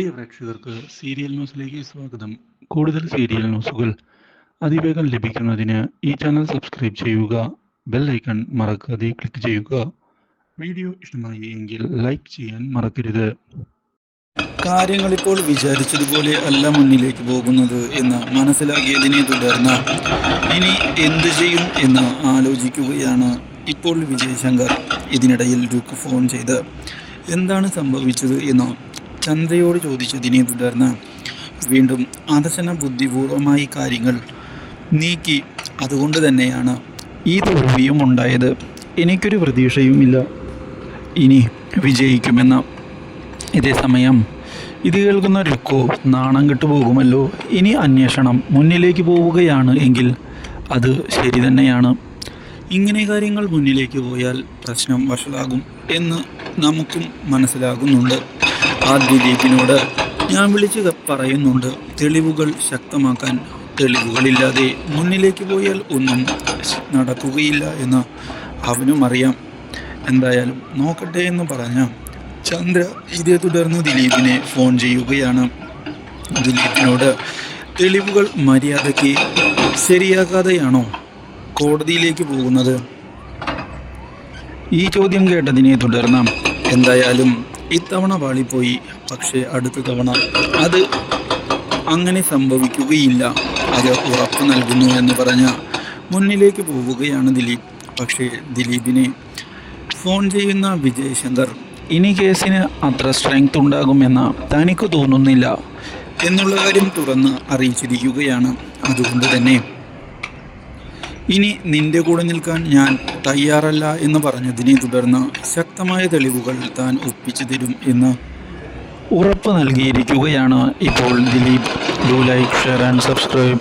പ്രിയ പ്രേക്ഷകർക്ക് സീരിയൽ ന്യൂസിലേക്ക് സ്വാഗതം. കൂടുതൽ സീരിയൽ ന്യൂസുകൾ അതിവേഗം ലഭിക്കുന്നതിന് ഈ ചാനൽ സബ്സ്ക്രൈബ് ചെയ്യുക ബെൽ ഐക്കൺ മറക്കാതെ ക്ലിക്ക് ചെയ്യുക. വീഡിയോ ഇഷ്ടമായി എങ്കിൽ ലൈക്ക് ചെയ്യാൻ മറക്കരുത്. കാര്യങ്ങൾ ഇപ്പോൾ വിചാരിച്ചതുപോലെ അല്ല മുന്നിലേക്ക് പോകുന്നത് എന്ന് മനസ്സിലാക്കിയതിനെ തുടർന്ന് ഇനി എന്ത് ചെയ്യും എന്ന് ആലോചിക്കുകയാണ് ഇപ്പോൾ വിജയശങ്കർ ഇതിനിടയിൽ രുക്ക് ഫോൺ ചെയ്ത്. എന്താണ് സംഭവിച്ചത് എന്ന് ചന്ദ്രയോട് ചോദിച്ചതിനെ തുടർന്ന് വീണ്ടും ആദർശന ബുദ്ധിപൂർവമായി കാര്യങ്ങൾ നീക്കി. അതുകൊണ്ട് തന്നെയാണ് ഈ തോൽവിയും ഉണ്ടായത്. എനിക്കൊരു പ്രതീക്ഷയുമില്ല. ഇനി വിജയിക്കുമെന്ന്. ഇതേ സമയം ഇത് കേൾക്കുന്ന രുക്കോ നാണം കെട്ടുപോകുമല്ലോ ഇനി അന്വേഷണം മുന്നിലേക്ക് പോവുകയാണ് എങ്കിൽ അത് ശരി തന്നെയാണ്. ഇങ്ങനെ കാര്യങ്ങൾ മുന്നിലേക്ക് പോയാൽ പ്രശ്നം വഷളാകും എന്ന് നമുക്കും മനസ്സിലാകുന്നുണ്ട്. ആ ദിലീപിനോട് ഞാൻ വിളിച്ച് പറയുന്നുണ്ട് തെളിവുകൾ ശക്തമാക്കാൻ തെളിവുകളില്ലാതെ മുന്നിലേക്ക് പോയാൽ ഒന്നും നടക്കുകയില്ല എന്ന് അവനും അറിയാം. എന്തായാലും നോക്കട്ടെ എന്ന് പറഞ്ഞ ചന്ദ്ര ഇതേ തുടർന്ന് ദിലീപിനെ ഫോൺ ചെയ്യുകയാണ്. ദിലീപിനോട് തെളിവുകൾ മര്യാദയ്ക്ക് ശരിയാക്കാതെയാണോ കോടതിയിലേക്ക് പോകുന്നത്? ഈ ചോദ്യം കേട്ടതിനെ തുടർന്ന് എന്തായാലും ഇത്തവണ പാളിപ്പോയി പക്ഷേ അടുത്ത തവണ അത് അങ്ങനെ സംഭവിക്കുകയില്ല. അത് ഉറപ്പ് നൽകുന്നു എന്ന് പറഞ്ഞ മുന്നിലേക്ക് പോവുകയാണ് ദിലീപ്. പക്ഷേ ദിലീപിനെ ഫോൺ ചെയ്യുന്ന വിജയശങ്കർ ഇനി കേസിന് അത്ര സ്ട്രെങ്ത് ഉണ്ടാകുമെന്ന് തനിക്ക് തോന്നുന്നില്ല എന്നുള്ള കാര്യം തുറന്ന് അറിയിച്ചിരിക്കുകയാണ്. അതുകൊണ്ട് തന്നെ ഇനി നിന്റെ കൂടെ നിൽക്കാൻ ഞാൻ തയ്യാറല്ല എന്ന് പറഞ്ഞതിനെ തുടർന്ന് ശക്തമായ തെളിവുകൾ താൻ ഒപ്പിച്ചു തരും എന്ന് ഉറപ്പ് നൽകിയിരിക്കുകയാണ് ഇപ്പോൾ Dileep. Do like share and subscribe